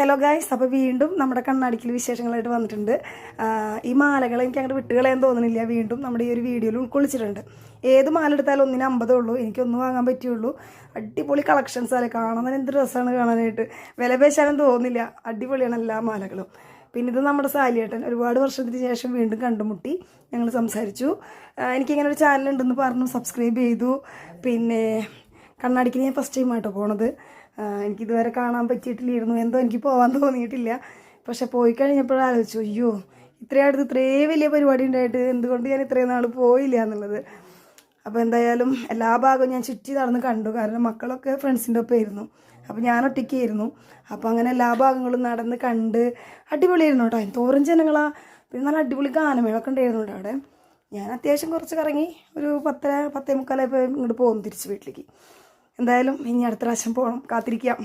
Hello guys അപ്പോൾ വീണ്ടും നമ്മുടെ കണ്ണാടിക്കൽ വിശേഷങ്ങളായിട്ട് വന്നിട്ടുണ്ട്. ഈ മാലകൾ എനിക്ക് അങ്ങോട്ട് വിട്ടുകളയാൻ തോന്നുന്നില്ല വീണ്ടും നമ്മുടെ ഈ ഒരു വീഡിയോയിൽ ഉൾക്കൊള്ളിച്ചിട്ടുണ്ട്. ഏത് മാല എടുത്താലും ഒന്നിന് അമ്പതേ ഉള്ളൂ. എനിക്കൊന്നും വാങ്ങാൻ പറ്റുള്ളൂ അടിപൊളി കളക്ഷൻസ് അല്ലേ കാണാൻ തന്നെ എന്ത് രസമാണ് കാണാനായിട്ട്. വില പേശാനും തോന്നുന്നില്ല അടിപൊളിയാണ് എല്ലാ മാലകളും. പിന്നെ ഇത് നമ്മുടെ സാലിയേട്ടൻ. ഒരുപാട് വർഷത്തിന് ശേഷം വീണ്ടും കണ്ടുമുട്ടി ഞങ്ങൾ സംസാരിച്ചു. എനിക്കിങ്ങനെ ഒരു ചാനൽ ഉണ്ടെന്ന് പറഞ്ഞു. സബ്സ്ക്രൈബ് ചെയ്തു. പിന്നെ കണ്ണാടിക്ക് ഞാൻ ഫസ്റ്റ് ടൈം ആട്ടോ പോണത്. എനിക്ക് എനിക്കിതുവരെ കാണാൻ പറ്റിയിട്ടില്ലായിരുന്നു. എന്തോ എനിക്ക് പോകാൻ തോന്നിയിട്ടില്ല. പക്ഷെ പോയി കഴിഞ്ഞപ്പോഴും ആലോചിച്ചു അയ്യോ ഇത്രയും അടുത്ത് ഇത്രയും വലിയ പരിപാടി ഉണ്ടായിട്ട് എന്തുകൊണ്ട് ഞാൻ ഇത്രയും നാൾ പോയില്ല എന്നുള്ളത്? അപ്പോൾ എന്തായാലും എല്ലാ ഭാഗവും ഞാൻ ചുറ്റി നടന്ന് കണ്ടു. കാരണം മക്കളൊക്കെ ഫ്രണ്ട്സിന്റെ ഒപ്പം ആയിരുന്നു അപ്പോൾ ഞാൻ ഒറ്റയ്ക്കായിരുന്നു. അപ്പോൾ അങ്ങനെ എല്ലാ ഭാഗങ്ങളും നടന്ന് കണ്ട് അടിപൊളിയായിരുന്നു കേട്ടോ. തോറും ജനങ്ങളാ. പിന്നെ നല്ല അടിപൊളി ഗാനമേളൊക്കെ ഉണ്ടായിരുന്നു കേട്ടോ അവിടെ. ഞാൻ അത്യാവശ്യം കുറച്ച് കറങ്ങി ഒരു പത്തര പത്തേ മുക്കാലായപ്പോൾ ഇങ്ങോട്ട് പോകുന്നു തിരിച്ച് വീട്ടിലേക്ക്. എന്തായാലും ഇനി അടുത്ത പ്രാവശ്യം പോകണം കാത്തിരിക്കാം.